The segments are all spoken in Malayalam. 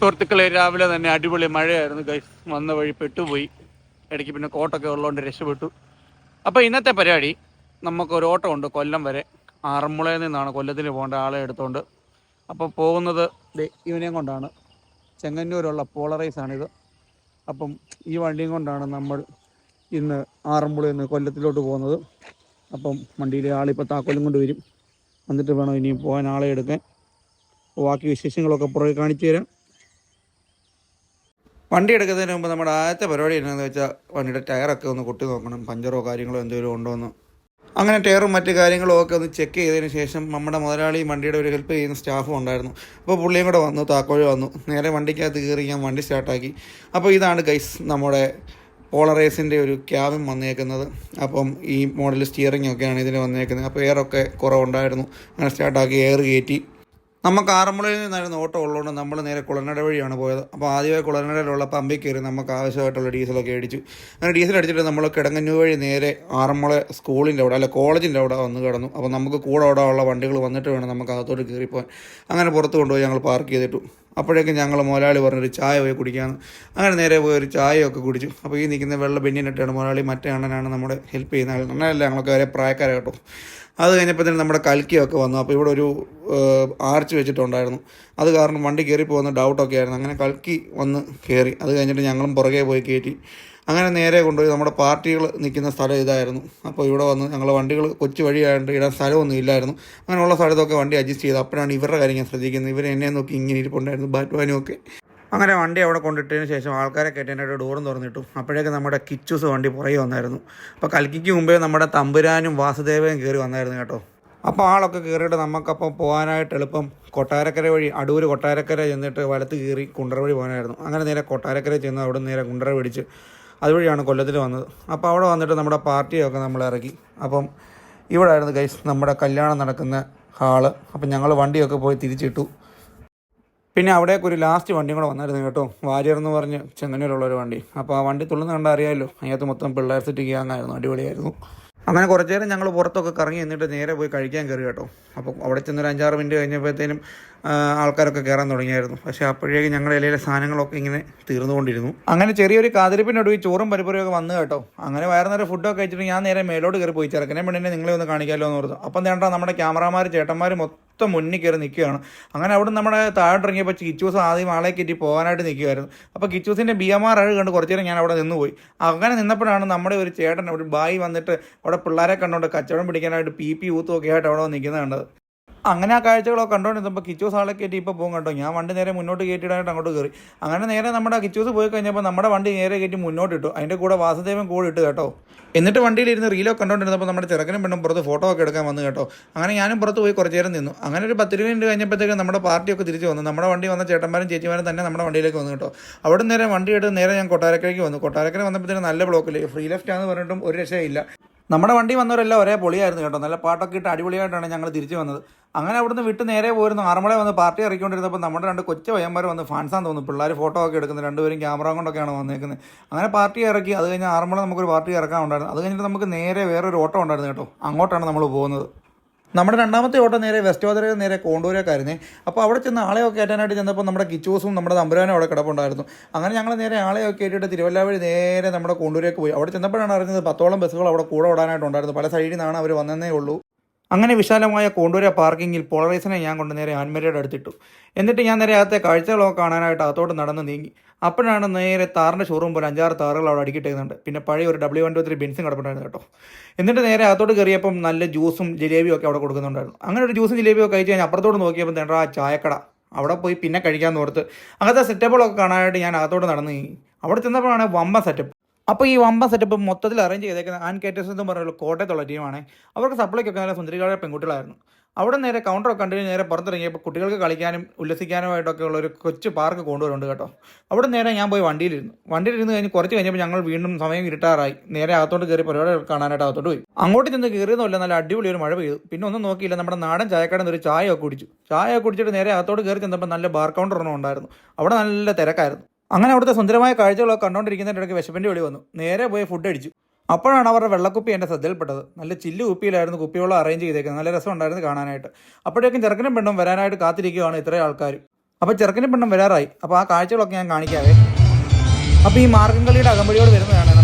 സുഹൃത്തുക്കളെ രാവിലെ തന്നെ അടിപൊളി മഴയായിരുന്നു. ഗൈസ് വന്ന വഴി പെട്ടുപോയി. ഇടയ്ക്ക് പിന്നെ കോട്ടൊക്കെ ഉള്ളതുകൊണ്ട് രക്ഷപ്പെട്ടു. അപ്പോൾ ഇന്നത്തെ പരിപാടി നമുക്കൊരു ഓട്ടം ഉണ്ട് കൊല്ലം വരെ. ആറന്മുളയിൽ നിന്നാണ് കൊല്ലത്തിന് പോകേണ്ട ആളെ എടുത്തുകൊണ്ട് അപ്പോൾ പോകുന്നത് ഇവനെയും കൊണ്ടാണ്. ചെങ്ങന്നൂരുള്ള പോളറൈസ് ആണിത് അപ്പം ഈ വണ്ടിയും കൊണ്ടാണ് നമ്മൾ ഇന്ന് ആറന്മുളയിൽ നിന്ന് കൊല്ലത്തിലോട്ട് പോകുന്നത്. അപ്പം വണ്ടിയിലെ ആളിപ്പോൾ താക്കോലും കൊണ്ട് വരും. എന്നിട്ട് വേണം ഇനി പോകാൻ ആളെ എടുക്കാൻ. ബാക്കി വിശേഷങ്ങളൊക്കെ പുറകെ കാണിച്ചു തരാം. വണ്ടി എടുക്കുന്നതിന് മുമ്പ് നമ്മുടെ ആദ്യത്തെ പരിപാടി എന്നാന്ന് വെച്ചാൽ വണ്ടിയുടെ ടയറൊക്കെ ഒന്ന് കൊട്ടി നോക്കണം പഞ്ചറോ കാര്യങ്ങളോ എന്തെങ്കിലും ഉണ്ടോ എന്ന്. അങ്ങനെ ടയറും മറ്റു കാര്യങ്ങളും ഒക്കെ ഒന്ന് ചെക്ക് ചെയ്തതിന് ശേഷം നമ്മുടെ മുതലാളി വണ്ടിയുടെ ഒരു ഹെൽപ്പ് ചെയ്യുന്ന സ്റ്റാഫും ഉണ്ടായിരുന്നു. അപ്പോൾ പുള്ളിയും കൂടെ വന്നു താക്കോഴി വന്നു. നേരെ വണ്ടിക്കകത്ത് കയറി ഞാൻ വണ്ടി സ്റ്റാർട്ടാക്കി. അപ്പോൾ ഇതാണ് ഗൈസ് നമ്മുടെ പോളറേസിന്റെ ഒരു ക്യാബിൻ വന്നേക്കുന്നത്. അപ്പം ഈ മോഡൽ സ്റ്റിയറിംഗ് ഒക്കെയാണ് ഇതിന് വന്നേക്കുന്നത്. അപ്പോൾ എയറൊക്കെ കുറവുണ്ടായിരുന്നു. അങ്ങനെ സ്റ്റാർട്ടാക്കി എയർ കയറ്റി നമുക്ക് ആറന്മുളയിൽ നിന്നായിരുന്നു ഓട്ടോ ഉള്ളതുകൊണ്ട് നമ്മൾ നേരെ കുളനട വഴിയാണ് പോയത്. അപ്പോൾ ആദ്യമായി കുളനടയിലുള്ള പമ്പിൽ കയറി നമുക്ക് ആവശ്യമായിട്ടുള്ള ഡീസലൊക്കെ അടിച്ചു അങ്ങനെ ഡീസൽ അടിച്ചിട്ട് നമ്മൾ കിടങ്ങന്നൂർ വഴി നേരെ ആറന്മുള സ്കൂളിന്റെ അവിടെ അല്ല കോളേജിന്റെ അവിടെ വന്ന് കിടന്നു. അപ്പോൾ നമുക്ക് കൂടെ അവിടെ ഉള്ള വണ്ടികൾ വന്നിട്ട് വേണം നമുക്ക് അകത്തോട്ട് കയറിപ്പോകാൻ. അങ്ങനെ പുറത്ത് കൊണ്ടുപോയി ഞങ്ങൾ പാർക്ക് ചെയ്തിട്ടു. അപ്പോഴേക്കും ഞങ്ങൾ മുതലാളി പറഞ്ഞൊരു ചായ പോയി കുടിക്കാമെന്ന് അങ്ങനെ നേരെ പോയി ഒരു ചായയൊക്കെ കുടിച്ചു. അപ്പോൾ ഈ നിൽക്കുന്ന വെള്ള ബെന്നിനിട്ടാണ് മുതലാളി മറ്റേ അണ്ണനാണ് നമ്മുടെ ഹെൽപ്പ് ചെയ്യുന്ന അണ്ണനല്ല ഞങ്ങളൊക്കെ വരെ പ്രായക്കാരെ കേട്ടോ. അത് കഴിഞ്ഞപ്പോൾ തന്നെ നമ്മുടെ കൽക്കിയൊക്കെ വന്നു. അപ്പോൾ ഇവിടെ ഒരു ആർച്ച് വെച്ചിട്ടുണ്ടായിരുന്നു. അത് കാരണം വണ്ടി കയറി പോകുന്ന ഡൗട്ടൊക്കെ ആയിരുന്നു. അങ്ങനെ കൽക്കി വന്ന് കയറി. അത് കഴിഞ്ഞിട്ട് ഞങ്ങളും പുറകെ പോയി കയറ്റി. അങ്ങനെ നേരെ കൊണ്ടുപോയി നമ്മുടെ പാർട്ടികൾ നിൽക്കുന്ന സ്ഥലം ഇതായിരുന്നു. അപ്പോൾ ഇവിടെ വന്ന് ഞങ്ങൾ വണ്ടികൾ കൊച്ചു വഴിയായിട്ട് ഇടാൻ സ്ഥലമൊന്നും ഇല്ലായിരുന്നു. അങ്ങനെയുള്ള സ്ഥലത്തൊക്കെ വണ്ടി അഡ്ജസ്റ്റ് ചെയ്ത് അപ്പോഴാണ് ഇവരുടെ കാര്യം ഞാൻ ശ്രദ്ധിക്കുന്നത്. ഇവർ എന്നെ നോക്കി ഇങ്ങനെ ഇരിപ്പുണ്ടായിരുന്നു. ബാറ്റ്മാനും ഒക്കെ. അങ്ങനെ വണ്ടി അവിടെ കൊണ്ടിട്ടതിന് ശേഷം ആൾക്കാരെ കയറ്റാനായിട്ട് ഡോറും തുറന്നിട്ടു. അപ്പോഴേക്കും നമ്മുടെ കിച്ചൂസ് വണ്ടി പുറകെ വന്നായിരുന്നു. അപ്പോൾ കൽക്കിക്ക് മുമ്പേ നമ്മുടെ തമ്പുരാനും വാസുദേവയും കയറി വന്നായിരുന്നു കേട്ടോ. അപ്പോൾ ആളൊക്കെ കയറിയിട്ട് നമുക്കപ്പം പോകാനായിട്ട് എളുപ്പം കൊട്ടാരക്കര വഴി അടൂർ കൊട്ടാരക്കര ചെന്നിട്ട് വലത്ത് കയറി കുണ്ടറ വഴി പോകാനായിരുന്നു. അങ്ങനെ നേരെ കൊട്ടാരക്കര ചെന്ന് അവിടെ നേരെ കുണ്ടറ പിടിച്ച് അതുവഴിയാണ് കൊല്ലത്തിൽ വന്നത്. അപ്പോൾ അവിടെ വന്നിട്ട് നമ്മുടെ പാർട്ടിയൊക്കെ നമ്മൾ ഇറക്കി. അപ്പം ഇവിടെ ആയിരുന്നു ഗൈസ് നമ്മുടെ കല്യാണം നടക്കുന്ന ഹാൾ. അപ്പം ഞങ്ങൾ വണ്ടിയൊക്കെ പോയി തിരിച്ചിട്ടു. പിന്നെ അവിടേക്ക് ഒരു ലാസ്റ്റ് വണ്ടിയും കൂടെ വന്നായിരുന്നു കേട്ടോ. വാര്യർ എന്ന് പറഞ്ഞ് ചെങ്ങന്നൂരുള്ള ഒരു വണ്ടി. അപ്പോൾ ആ വണ്ടി തുള്ളുന്ന കണ്ടാൽ അറിയാമല്ലോ അതിനകത്ത് മൊത്തം പിള്ളേർ സെറ്റ് ചെയ്യാമെന്നായിരുന്നു അടിപൊളിയായിരുന്നു. അങ്ങനെ കുറച്ച് നേരം ഞങ്ങൾ പുറത്തൊക്കെ കറങ്ങി എന്നിട്ട് നേരെ പോയി കഴിക്കാൻ കയറി കേട്ടോ. അപ്പോൾ അവിടെ ചെന്നൊരു അഞ്ചാറ് മിനിറ്റ് കഴിഞ്ഞപ്പോഴത്തേനും ആൾക്കാരൊക്കെ കയറാൻ തുടങ്ങിയായിരുന്നു. പക്ഷേ അപ്പോഴേക്കും ഞങ്ങളുടെ ഇലയിലെ സാധനങ്ങളൊക്കെ ഇങ്ങനെ തീർന്നുകൊണ്ടിരുന്നു. അങ്ങനെ ചെറിയൊരു കാതിരിപ്പിനൊടുവിൽ ചോറും പരിപ്പുറയൊക്കെ വന്നു കേട്ടോ. അങ്ങനെ വയറ് നേരം ഫുഡൊക്കെ കഴിച്ചിട്ട് ഞാൻ നേരെ മേലോട്ട് കയറി പോയി ചെറുക്കനെ പെണ്ണിനെ നിങ്ങളെ ഒന്ന് കാണിക്കാമല്ലോ എന്ന് പറഞ്ഞു അപ്പം വേണ്ട നമ്മുടെ ക്യാമറമാർ ചേട്ടന്മാർ മൊത്തം മുന്നിൽ കയറി നിൽക്കുകയാണ്. അങ്ങനെ അവിടെ നമ്മുടെ താഴോട്ട് ഇറങ്ങിയപ്പോൾ കിച്ചൂസ് ആദ്യം ആളെ കയറ്റി പോകാനായിട്ട് നിൽക്കുമായിരുന്നു അപ്പോൾ കിച്ചൂസിന്റെ ബി എം ആർ അഴ് കണ്ട് കുറച്ച് നേരം ഞാൻ അവിടെ നിന്ന് പോയി. അങ്ങനെ നിന്നപ്പോഴാണ് നമ്മുടെ ഒരു ചേട്ടൻ ഒരു ബായി വന്നിട്ട് അവിടെ പിള്ളേരെ കണ്ടുകൊണ്ട് കച്ചവടം പിടിക്കാനായിട്ട് പി പി ഊത്തുമൊക്കെ ആയിട്ട് അവിടെ നിൽക്കുന്നത് കണ്ടത്. അങ്ങനെ ആ കാഴ്ചകളൊക്കെ കണ്ടുകൊണ്ടിരുന്നപ്പോൾ കിച്ചൂസ് ആളെ കയറ്റി ഇപ്പോൾ പോകും കേട്ടോ ഞാൻ വണ്ടി നേരെ മുന്നോട്ട് കയറ്റിയിടാനായിട്ട് അങ്ങോട്ട് കയറി അങ്ങനെ നേരെ നമ്മുടെ കിച്ചൂസ് പോയി കഴിഞ്ഞപ്പോൾ നമ്മുടെ വണ്ടി നേരെ കയറ്റി മുന്നോട്ട് ഇട്ടു. അതിന്റെ കൂടെ വാസുദേവൻ കൂടെ ഇട്ട് കേട്ടോ. എന്നിട്ട് വണ്ടിയിലിരുന്ന് റീലോ കണ്ടുകൊണ്ടിരുന്നപ്പോൾ നമ്മുടെ ചെറുക്കനും പെണ്ണും പുറത്ത് ഫോട്ടോ ഒക്കെ എടുക്കാൻ വന്നു കേട്ടോ. അങ്ങനെ ഞാനും പുറത്ത് പോയി കുറച്ച് നേരം നിന്നു. അങ്ങനെ ഒരു പത്ത് മിനിറ്റ് കഴിഞ്ഞപ്പോഴത്തേക്കും നമ്മുടെ പാർട്ടിയൊക്കെ തിരിച്ചു വന്നു. നമ്മുടെ വണ്ടി വന്ന ചേട്ടന്മാരും ചേച്ചിമാരും തന്നെ നമ്മുടെ വണ്ടിയിലേക്ക് വന്നു കേട്ടോ. അവിടെ നേരെ വണ്ടി എടുത്ത് നേരെ ഞാൻ കൊട്ടാരക്കരയ്ക്ക് വന്നു. കൊട്ടാരക്കര വന്നപ്പോഴത്തേക്കും നല്ല ബ്ലോക്കിൽ ഫ്രീ ലെഫ്റ്റ് ആണെന്ന് പറഞ്ഞിട്ടും ഒരു രക്ഷയില്ല നമ്മുടെ വണ്ടി വന്നവരെല്ലാം ഒരേ പൊളിയായിരുന്നു കേട്ടോ. നല്ല പാട്ടൊക്കെ ഇട്ട് അടിപൊളിയായിട്ടാണ് ഞങ്ങൾ തിരിച്ചു വന്നത്. അങ്ങനെ അവിടുന്ന് വിട്ട് നേരെ പോയിരുന്നു ആറന്മുള വന്ന് പാർട്ടി ഇറക്കിക്കൊണ്ടിരുന്നപ്പോൾ നമ്മുടെ രണ്ട് കൊച്ചു വയ്യന്മാർ വന്ന് ഫാൻസാന്ന് തോന്നുന്നു. പിള്ളേർ ഫോട്ടോ ഒക്കെ എടുക്കുന്നത് രണ്ടുപേരും ക്യാമറ കൊണ്ടൊക്കെയാണ് വന്നേക്കുന്നത്. അങ്ങനെ പാർട്ടി ഇറക്കി. അത് കഴിഞ്ഞ് ആറന്മുള നമുക്കൊരു പാർട്ടി ഇറക്കാൻ ഉണ്ടായിരുന്നു അത് കഴിഞ്ഞിട്ട് നമുക്ക് നേരെ വേറൊരു ഓട്ടോ ഉണ്ടായിരുന്നു കേട്ടോ. അങ്ങോട്ടാണ് നമ്മൾ പോകുന്നത്. നമ്മുടെ രണ്ടാമത്തെ ഓട്ടം നേരെ വെസ്റ്റ് ഓതരയിൽ നേരെ കോണ്ടൂരേക്കായിരുന്നേ. അപ്പോൾ അവിടെ ചെന്ന് ആളെയൊക്കെ കയറ്റാനായിട്ട് ചെന്നപ്പോൾ നമ്മുടെ കിച്ചൂസും നമ്മുടെ തമ്പുരാനും അവിടെ കിടപ്പുണ്ടായിരുന്നു. അങ്ങനെ ഞങ്ങൾ നേരെ ആളെയൊക്കെ കയറ്റിയിട്ട് തിരുവല്ലാവഴി നേരെ നമ്മുടെ കോണ്ടൂരേക്ക് പോയി. അവിടെ ചെന്നപ്പോഴാണ് അറിഞ്ഞത് പത്തോളം ബസ്സുകൾ അവിടെ കൂടെ ഓടാനായിട്ടുണ്ടായിരുന്നു പല സൈഡിൽ നിന്നാണ് അവർ വന്നതേ ഉള്ളൂ. അങ്ങനെ വിശാലമായ കോണ്ടൂര പാർക്കിങ്ങിൽ പോളറൈസിനെ ഞാൻ കൊണ്ട് നേരെ ആൻമരയുടെ അടുത്തിട്ടു. എന്നിട്ട് ഞാൻ നേരെ അകത്തെ കാഴ്ചകളൊക്കെ കാണാനായിട്ട് അകത്തോട്ട് നടന്ന് നീങ്ങി. അപ്പോഴാണ് നേരെ താറിന്റെ ഷോറൂം പോലെ അഞ്ചാറ് താറുകൾ അവിടെ അടുക്കിട്ടേക്കുന്നുണ്ട്. പിന്നെ പഴയ ഒരു ഡബ്ല്യൂ വൺ ടു ത്രീ ബിൻസും കിടപ്പുണ്ടായിരുന്നു കേട്ടോ. എന്നിട്ട് നേരെ അകത്തോട്ട് കയറിയപ്പം നല്ല ജ്യൂസും ജിലേബിയും ഒക്കെ അവിടെ കൊടുക്കുന്നുണ്ടായിരുന്നു. അങ്ങനെ ഒരു ജ്യൂസും ജിലേബിയും ഒക്കെ കഴിച്ച് ഞാൻ അപ്പുറത്തോട്ട് നോക്കിയപ്പോൾ തേണ്ട ആ ചായക്കട. അവിടെ പോയി പിന്നെ കഴിക്കാമെന്ന് ഓർത്ത് അങ്ങനത്തെ സെറ്റപ്പുകളൊക്കെ കാണാനായിട്ട് ഞാൻ അകത്തോട്ട് നടന്ന് നീങ്ങി. അവിടെ ചെന്നപ്പോഴാണ് വമ്പ സെറ്റപ്പ് അപ്പോൾ ഈ വമ്പ സെറ്റപ്പ് മൊത്തത്തിൽ അറേഞ്ച് ചെയ്തേക്കുന്ന ആൻ കേറ്റേഴ്സ് എന്ന് പറഞ്ഞുള്ള കോട്ടയത്തുള്ള ടീമാണ് അവർക്ക് സപ്ലൈക്കൊക്കെ നല്ല സുന്ദരികളായ പെൺകുട്ടികളായിരുന്നു. അവിടെ നേരെ കൗണ്ടറൊക്കെ കണ്ടിട്ട് നേരെ പുറത്തിറങ്ങിയപ്പോൾ കുട്ടികൾക്ക് കളിക്കാനും ഉല്ലസിക്കാനുമായിട്ടൊക്കെ ഉള്ള ഒരു കൊച്ചു പാർക്ക് കൊണ്ടുവരുന്നുണ്ട് കേട്ടോ. അവിടെ നേരെ ഞാൻ പോയി വണ്ടിയിലിരുന്നു. വണ്ടിയിലിരുന്ന് കഴിഞ്ഞ് കുറച്ച് കഴിഞ്ഞപ്പോൾ ഞങ്ങൾ വീണ്ടും സമയം ഇരുട്ടാറായി. നേരെ അകത്തോട്ട് കയറി പരിപാടി കാണാനായിട്ട് അകത്തോട്ട് പോയി. അങ്ങോട്ട് ചെന്ന് കയറിയതല്ല നല്ല അടിപൊളി ഒരു മഴ പെയ്തു. പിന്നെ ഒന്നും നോക്കിയില്ല. നമ്മുടെ നാടൻ ചായക്കടയിൽ ഒരു ചായ ഒക്കെ കുടിച്ചു. ചായ കുടിച്ചിട്ട് നേരെ അകത്തോട്ട് കയറി ചെന്നപ്പോൾ നല്ല ബാർ കൗണ്ടർ ഒന്നും ഉണ്ടായിരുന്നു. അവിടെ നല്ല തിരക്കായിരുന്നു. അങ്ങനെ അവിടുത്തെ സുന്ദരമായ കാഴ്ചകളൊക്കെ കണ്ടുകൊണ്ടിരിക്കുന്നതിന്റെ ഇടയ്ക്ക് വിശപ്പിന്റെ വിളി വന്നു. നേരെ പോയി ഫുഡ് അടിച്ചു. അപ്പോഴാണ് അവരുടെ വെള്ളക്കുപ്പി എന്റെ ശ്രദ്ധയിൽപ്പെട്ടത്. നല്ല ചില്ല് കുപ്പിയിലായിരുന്നു കുപ്പിവെള്ളം അറേഞ്ച് ചെയ്തേക്കുന്നത്. നല്ല രസമുണ്ടായിരുന്നു കാണാനായിട്ട്. അപ്പോഴേക്കും ചെറുക്കനും പെണ്ണും വരാനായിട്ട് കാത്തിരിക്കുകയാണ് ഇത്രയും ആൾക്കാർ അപ്പോൾ ചെറുക്കനും പെണ്ണും വരാറായി. അപ്പോൾ ആ കാഴ്ചകളൊക്കെ ഞാൻ കാണിക്കാവേ. അപ്പോൾ ഈ മാർഗംകളിയുടെ അകമ്പടിയോട് വരുന്നതാണ്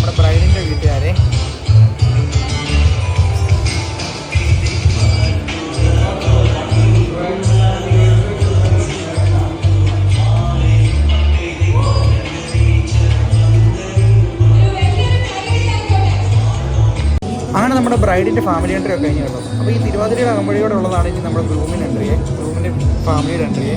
നമ്മുടെ ബ്രൈഡിന്റെ ഫാമിലി എൻട്രി ഒക്കെ കഴിഞ്ഞു കേട്ടോ അപ്പോൾ ഈ തിരുവാതിരയുടെ അകമ്പഴിയോടെ ഉള്ളതാണ് ഇനി നമ്മുടെ ഗ്രൂമിന്റെ എൻട്രിയെ ഗ്രൂമിന്റെ ഫാമിലിയുടെ എൻട്രിയെ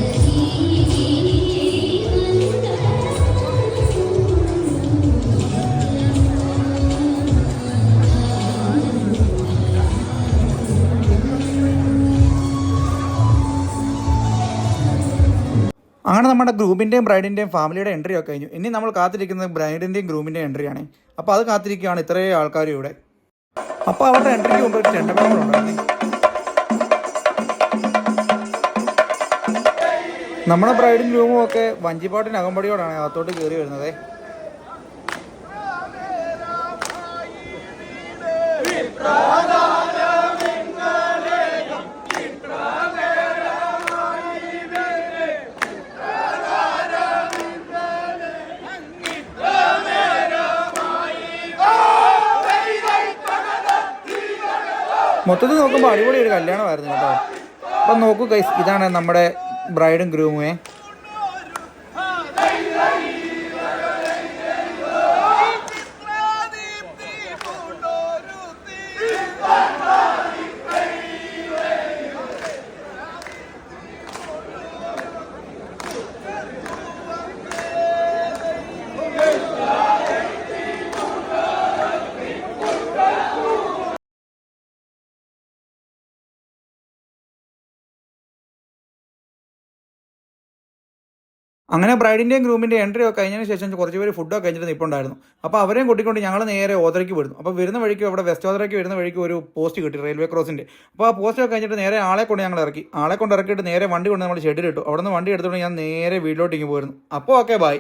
അങ്ങനെ നമ്മുടെ ഗ്രൂപ്പിന്റെയും ബ്രൈഡിന്റെയും ഫാമിലിയുടെ എൻട്രി ഒക്കെ കഴിഞ്ഞു. ഇനി നമ്മൾ കാത്തിരിക്കുന്നത് ബ്രൈഡിന്റെയും ഗ്രൂമിന്റെയും എൻട്രിയാണ് അപ്പോൾ അത് കാത്തിരിക്കുകയാണ് ഇത്രയും ആൾക്കാർ ഇവിടെ. അപ്പോൾ അവരുടെ എൻട്രിക്ക് മുമ്പ് ഒരു ചെണ്ടമേളമുണ്ടായിരുന്നു നമ്മുടെ ബ്രൈഡും ഗ്രൂമും ഒക്കെ വഞ്ചിപ്പാട്ടിന് അകമ്പടിയോടാണ് അകത്തോട്ട് കയറി വരുന്നത്. മൊത്തത്തിൽ നോക്കുമ്പോൾ അടിപൊളി ഒരു കല്യാണമായിരുന്നു കേട്ടോ. അപ്പം നോക്കൂ ഗൈസ് ഇതാണ് നമ്മുടെ ബ്രൈഡും ഗ്രൂമുമേ അങ്ങനെ ബ്രൈഡിന്റെയും ഗ്രൂമിന്റെ എൻട്രി ഒക്കെ കഴിഞ്ഞതിന് ശേഷം കുറച്ച് പേര് ഫുഡൊക്കെ കഴിഞ്ഞിട്ട് നിൽപ്പുണ്ടായിരുന്നു അപ്പോൾ അവരെയും കൂട്ടിക്കൊണ്ട് ഞങ്ങൾ നേരെ ഓതരയ്ക്ക് വിടുന്നു. അപ്പോൾ വരുന്ന വഴിക്ക് അവിടെ വെസ്റ്റ് ഓതരയ്ക്ക് വരുന്ന വഴിക്ക് ഒരു പോസ്റ്റ് കിട്ടി റെയിൽവേ ക്രോസിന്റെ അപ്പോൾ ആ പോസ്റ്റ് ഒക്കെ കഴിഞ്ഞിട്ട് നേരെ ആളെ കൊണ്ട് ഞങ്ങൾ ഇറക്കി. ആളെ കൊണ്ട് ഇറക്കിയിട്ട് നേരെ വണ്ടി കൊണ്ട് നമ്മൾ ഷെഡിലിട്ടു അവിടെ നിന്ന് വണ്ടി എടുത്തുകൊണ്ട് ഞാൻ നേരെ വീട്ടിലോട്ട് ഇങ്ങനെ പോയിരുന്നു അപ്പോൾ ഓക്കെ ബൈ